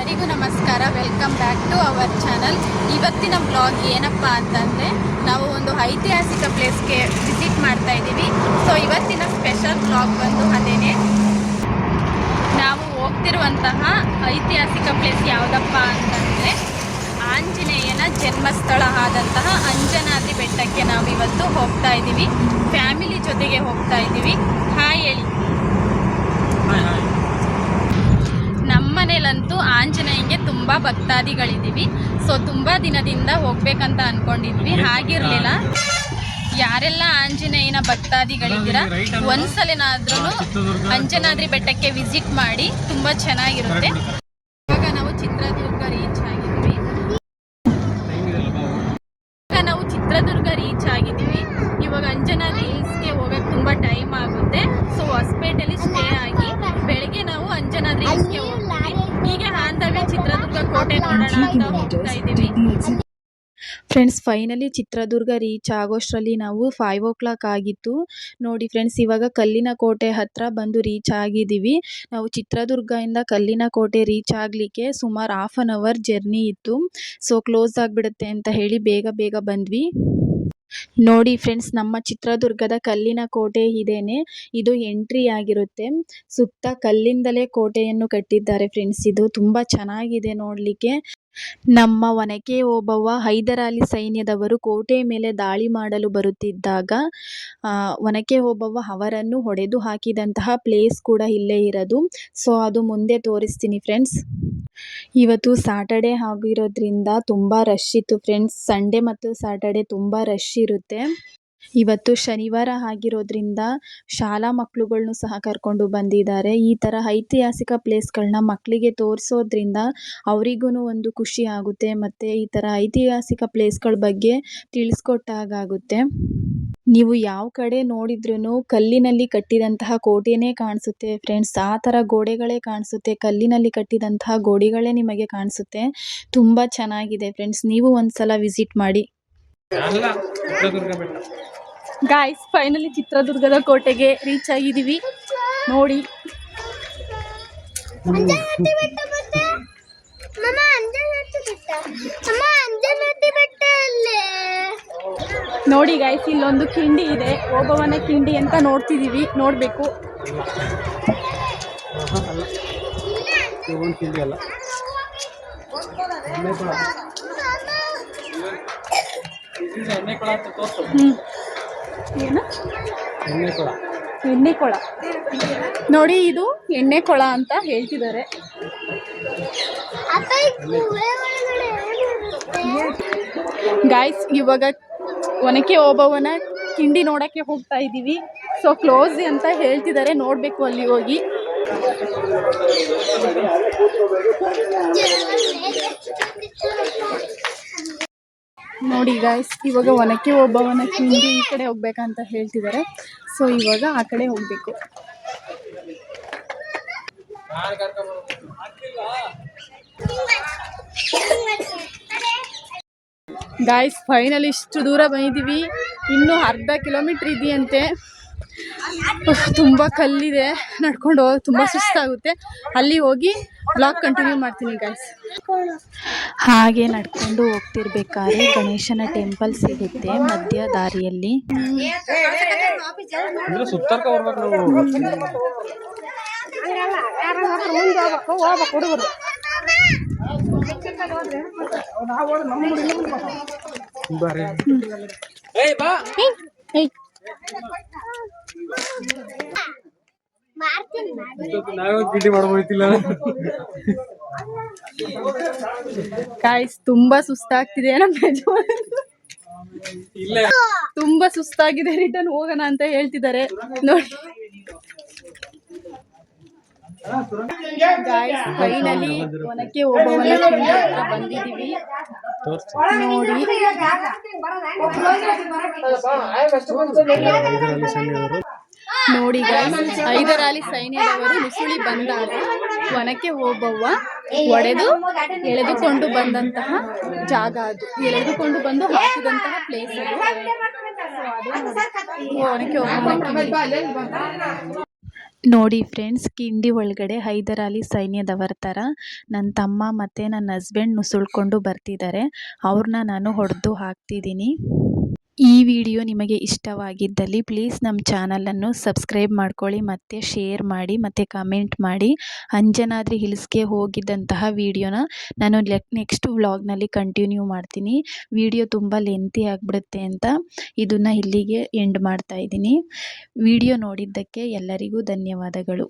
ಎಲ್ಲರಿಗೂ ನಮಸ್ಕಾರ. Welcome back to our channel ಇವತ್ತಿನ ಬ್ಲಾಗ್ ಏನಪ್ಪ ಅಂತಂದರೆ, ನಾವು ಒಂದು ಐತಿಹಾಸಿಕ ಪ್ಲೇಸ್ಗೆ ವಿಸಿಟ್ ಮಾಡ್ತಾ ಇದ್ದೀವಿ. ಸೊ ಇವತ್ತಿನ ಸ್ಪೆಷಲ್ ಬ್ಲಾಗ್ ಬಂದು ಅದೇನೆ, ನಾವು ಹೋಗ್ತಿರುವಂತಹ ಐತಿಹಾಸಿಕ ಪ್ಲೇಸ್ ಯಾವುದಪ್ಪ ಅಂತಂದರೆ, ಆಂಜನೇಯನ ಜನ್ಮಸ್ಥಳ ಆದಂತಹ ಅಂಜನಾದ್ರಿ ಬೆಟ್ಟಕ್ಕೆ ನಾವು ಇವತ್ತು ಹೋಗ್ತಾ ಇದ್ದೀವಿ. ಫ್ಯಾಮಿಲಿ ಜೊತೆಗೆ ಹೋಗ್ತಾ ಇದ್ದೀವಿ. ಹಾಯ್ ಹೇಳಿ ಹಾಯ್ ಹಾಯ್ ನಮ್ಮನೇಲಂತೂ ಆಂಜನೇಯಂಗೆ ತುಂಬ ಭಕ್ತಾದಿಗಳಿದ್ದೀವಿ. ಸೊ ತುಂಬ ದಿನದಿಂದ ಹೋಗ್ಬೇಕಂತ ಅನ್ಕೊಂಡಿದ್ವಿ. ಹಾಗಿರ್ಲಿಲ್ಲ. ಯಾರೆಲ್ಲ ಆಂಜನೇಯನ ಭಕ್ತಾದಿಗಳಿದ್ದೀರಾ ಒಂದ್ಸಲನಾದ್ರೂ ಅಂಜನಾದ್ರಿ ಬೆಟ್ಟಕ್ಕೆ ವಿಸಿಟ್ ಮಾಡಿ ತುಂಬ ಚೆನ್ನಾಗಿರುತ್ತೆ. ಇವಾಗ ನಾವು ಚಿತ್ರದುರ್ಗ ರೀಚ್ ಆಗಿದ್ವಿ ಇವಾಗ ನಾವು ಚಿತ್ರದುರ್ಗ ರೀಚ್ ಆಗಿದ್ದೀವಿ. ಇವಾಗ ಅಂಜನಾದ್ರಿ ಹಿಲ್ಸ್ಗೆ ಹೋಗಕ್ಕೆ ತುಂಬ ಟೈಮ್ ಆಗುತ್ತೆ. ಸೊ ಹೊಸಪೇಟೆಯಲ್ಲಿ ಸ್ಟೇ ಆಗಿ ಬೆಳಗ್ಗೆ ನಾವು ಅಂಜನಾದ್ರಿ ಹಿಲ್ಸ್ಗೆ ಹೋಗ್ತೀವಿ. ಹೀಗೆ ಆಂಧವ್ಯ ಚಿತ್ರದುರ್ಗ ಕೋಟೆ ನೋಡೋಣ ಅಂತ ಹೋಗ್ತಾ ಇದ್ದೀವಿ ಫ್ರೆಂಡ್ಸ್ ಫೈನಲಿ ಚಿತ್ರದುರ್ಗ ರೀಚ್ ಆಗೋಷ್ಟರಲ್ಲಿ ನಾವು ಫೈವ್ ಓ ಕ್ಲಾಕ್ ಆಗಿತ್ತು. ನೋಡಿ ಫ್ರೆಂಡ್ಸ್ ಇವಾಗ ಕಲ್ಲಿನ ಕೋಟೆ ಹತ್ರ ಬಂದು ರೀಚ್ ಆಗಿದ್ದೀವಿ. ನಾವು ಚಿತ್ರದುರ್ಗದಿಂದ ಕಲ್ಲಿನ ಕೋಟೆ ರೀಚ್ ಆಗಲಿಕ್ಕೆ ಸುಮಾರು ಹಾಫ್ ಅನ್ ಅವರ್ ಜರ್ನಿ ಇತ್ತು. ಸೊ ಕ್ಲೋಸ್ ಆಗಿಬಿಡುತ್ತೆ ಅಂತ ಹೇಳಿ ಬೇಗ ಬೇಗ ಬಂದ್ವಿ. ನೋಡಿ ಫ್ರೆಂಡ್ಸ್ ನಮ್ಮ ಚಿತ್ರದುರ್ಗದ ಕಲ್ಲಿನ ಕೋಟೆ ಇದೇನೆ. ಇದು ಎಂಟ್ರಿ ಆಗಿರುತ್ತೆ. ಸುತ್ತ ಕಲ್ಲಿಂದಲೇ ಕೋಟೆಯನ್ನು ಕಟ್ಟಿದ್ದಾರೆ ಫ್ರೆಂಡ್ಸ್ ಇದು ತುಂಬಾ ಚೆನ್ನಾಗಿದೆ ನೋಡ್ಲಿಕ್ಕೆ. ನಮ್ಮ ಒನಕೆ ಓಬವ್ವ ಹೈದರಾಲಿ ಸೈನ್ಯದವರು ಕೋಟೆ ಮೇಲೆ ದಾಳಿ ಮಾಡಲು ಬರುತ್ತಿದ್ದಾಗ ಒನಕೆ ಓಬವ್ವ ಅವರನ್ನು ಹೊಡೆದು ಹಾಕಿದಂತಹ ಪ್ಲೇಸ್ ಕೂಡ ಇಲ್ಲೇ ಇರೋದು. ಸೊ ಅದು ಮುಂದೆ ತೋರಿಸ್ತೀನಿ ಫ್ರೆಂಡ್ಸ್ ಇವತ್ತು ಸಾಟರ್ಡೆ ಆಗಿರೋದ್ರಿಂದ ತುಂಬ ರಶ್ ಇತ್ತು ಫ್ರೆಂಡ್ಸ್ ಸಂಡೇ ಮತ್ತು ಸಾಟರ್ಡೆ ತುಂಬ ರಶ್ ಇರುತ್ತೆ. ಇವತ್ತು ಶನಿವಾರ ಆಗಿರೋದ್ರಿಂದ ಶಾಲಾ ಮಕ್ಕಳುಗಳನ್ನೂ ಸಹ ಕರ್ಕೊಂಡು ಬಂದಿದ್ದಾರೆ. ಈ ಥರ ಐತಿಹಾಸಿಕ ಪ್ಲೇಸ್ಗಳನ್ನ ಮಕ್ಕಳಿಗೆ ತೋರಿಸೋದ್ರಿಂದ ಅವರಿಗೂ ಒಂದು ಖುಷಿ ಆಗುತ್ತೆ ಮತ್ತು ಈ ಥರ ಐತಿಹಾಸಿಕ ಪ್ಲೇಸ್ಗಳ ಬಗ್ಗೆ ತಿಳಿಸ್ಕೊಟ್ಟಾಗುತ್ತೆ ನೀವು ಯಾವ ಕಡೆ ನೋಡಿದ್ರೂ ಕಲ್ಲಿನಲ್ಲಿ ಕಟ್ಟಿದಂತಹ ಕೋಟೆನೇ ಕಾಣಿಸುತ್ತೆ ಫ್ರೆಂಡ್ಸ್. ಆ ಥರ ಗೋಡೆಗಳೇ ಕಾಣಿಸುತ್ತೆ ಕಲ್ಲಿನಲ್ಲಿ ಕಟ್ಟಿದಂತಹ ಗೋಡೆಗಳೇ ನಿಮಗೆ ಕಾಣಿಸುತ್ತೆ. ತುಂಬ ಚೆನ್ನಾಗಿದೆ ಫ್ರೆಂಡ್ಸ್. ನೀವು ಒಂದ್ಸಲ ವಿಸಿಟ್ ಮಾಡಿ. ಗಾಯ್ಸ್ ಫೈನಲಿ ಚಿತ್ರದುರ್ಗದ ಕೋಟೆಗೆ ರೀಚ್ ಆಗಿದ್ದೀವಿ. ನೋಡಿ. ನೋಡಿ ಗಾಯ್ಸ್ ಇಲ್ಲೊಂದು ಕಿಂಡಿ ಇದೆ. ಓಬವನ ಕಿಂಡಿ ಅಂತ ನೋಡ್ತಿದ್ದೀವಿ ನೋಡಬೇಕು. ಎಣ್ಣೆ ಕೊಳ. ಇದು ಎಣ್ಣೆ ಕೊಳ ಅಂತ ತೋರ್ಸು. ಹ್ಞೂ ಏನು? ಎಣ್ಣೆ ಕೊಳ. ಎಣ್ಣೆ ಕೊಳ. ನೋಡಿ ಇದು ಎಣ್ಣೆ ಕೊಳ ಅಂತ ಹೇಳ್ತಿದ್ದಾರೆ. ಗಾಯ್ಸ್ ಇವಾಗ ಒನಕೆ ಓಬವ್ವನ ಕಿಂಡಿ ನೋಡೋಕ್ಕೆ ಹೋಗ್ತಾ ಇದ್ದೀವಿ. ಸೊ ಕ್ಲೋಸ್ ಅಂತ ಹೇಳ್ತಿದ್ದಾರೆ. ನೋಡಬೇಕು ಅಲ್ಲಿ ಹೋಗಿ. ನೋಡಿ ಗಾಯ್ಸ್ ಇವಾಗ ಒನಕೆ ಓಬವ್ವನ ಕಿಂಡಿ ಈ ಕಡೆ ಹೋಗ್ಬೇಕಂತ ಹೇಳ್ತಿದ್ದಾರೆ. ಸೊ ಇವಾಗ ಆ ಕಡೆ ಹೋಗಬೇಕು. ಗಾಯ್ಸ್ ಫೈನಲ್ ಇಷ್ಟು ದೂರ ಬಂದಿದ್ದೀವಿ ಇನ್ನೂ ಅರ್ಧ ಕಿಲೋಮೀಟ್ರ್ ಇದೆಯಂತೆ. ತುಂಬ ಕಲ್ಲಿದೆ. ನಡ್ಕೊಂಡು ಹೋಗಿ ತುಂಬ ಸುಸ್ತಾಗುತ್ತೆ. ಅಲ್ಲಿ ಹೋಗಿ ಬ್ಲಾಗ್ ಕಂಟಿನ್ಯೂ ಮಾಡ್ತೀನಿ ಗಾಯ್ಸ್ ಹಾಗೆ ನಡ್ಕೊಂಡು ಹೋಗ್ತಿರ್ಬೇಕಾದ್ರೆ ಗಣೇಶನ ಟೆಂಪಲ್ ಸಿಗುತ್ತೆ ಮಧ್ಯ ದಾರಿಯಲ್ಲಿ. ಹೋಗ್ಬೇಕು ಸುತ್ತಾರ್ಕ ಬರ್ಬೇಕು ತುಂಬಾ ಸುಸ್ತಾಗ್ತಿದೆ ನಮ್ಮ ತುಂಬ ಸುಸ್ತಾಗಿದೆ ರಿಟರ್ನ್ ಹೋಗೋಣ ಅಂತ ಹೇಳ್ತಿದ್ದಾರೆ. ನೋಡಿ. ಗಾಯ್ಸ್ ಫೈನಲಿ ಒನಕ್ಕೆ ಹತ್ರ ಬಂದಿದ್ದೀವಿ ತೋರ್ಸು ನೋಡಿ ನೋಡಿ ಗಾಯ್ಸ್ ಐದರಾಲಿ ಸೈನ್ಯದವರು ಮುಸುಳಿ ಬಂದಾಗ ಒನಕ್ಕೆ ಹೋಗವ್ವ ಒಡೆದು ಎಳೆದುಕೊಂಡು ಬಂದಂತಹ ಜಾಗ ಅದು ಎಳೆದುಕೊಂಡು ಬಂದು ಹಾಕಿದಂತಹ ಪ್ಲೇಸ್ ಅದು ಒನಕ್ಕೆ ಓಬವ್ವನ. ನೋಡಿ ಫ್ರೆಂಡ್ಸ್, ಕಿಂಡಿ ಒಳಗಡೆ ಹೈದರಾಲಿ ಸೈನ್ಯದವರ ಥರ ನನ್ನ ತಮ್ಮ ಮತ್ತು ನನ್ನ ಹಸ್ಬೆಂಡ್ ನುಸುಳ್ಕೊಂಡು ಬರ್ತಿದ್ದಾರೆ ಅವ್ರನ್ನ ನಾನು ಹೊಡೆದು ಹಾಕ್ತಿದ್ದೀನಿ ಈ ವಿಡಿಯೋ ನಿಮಗೆ ಇಷ್ಟವಾಗಿದ್ದಲ್ಲಿ ಪ್ಲೀಸ್ ನಮ್ಮ ಚಾನಲನ್ನು ಸಬ್ಸ್ಕ್ರೈಬ್ ಮಾಡ್ಕೊಳ್ಳಿ, ಮತ್ತು ಶೇರ್ ಮಾಡಿ, ಮತ್ತು ಕಮೆಂಟ್ ಮಾಡಿ. ಅಂಜನಾದ್ರಿ ಹಿಲ್ಸ್ಗೆ ಹೋಗಿದ್ದಂತಹ ವಿಡಿಯೋನ ನಾನು ನೆಕ್ಸ್ಟ್ ವ್ಲಾಗ್ನಲ್ಲಿ ಕಂಟಿನ್ಯೂ ಮಾಡ್ತೀನಿ. ವಿಡಿಯೋ ತುಂಬ ಲೆಂತಿ ಆಗಿಬಿಡುತ್ತೆ ಅಂತ ಇದನ್ನು ಇಲ್ಲಿಗೆ ಎಂಡ್ ಮಾಡ್ತಾ ಇದ್ದೀನಿ. ವಿಡಿಯೋ ನೋಡಿದ್ದಕ್ಕೆ ಎಲ್ಲರಿಗೂ ಧನ್ಯವಾದಗಳು.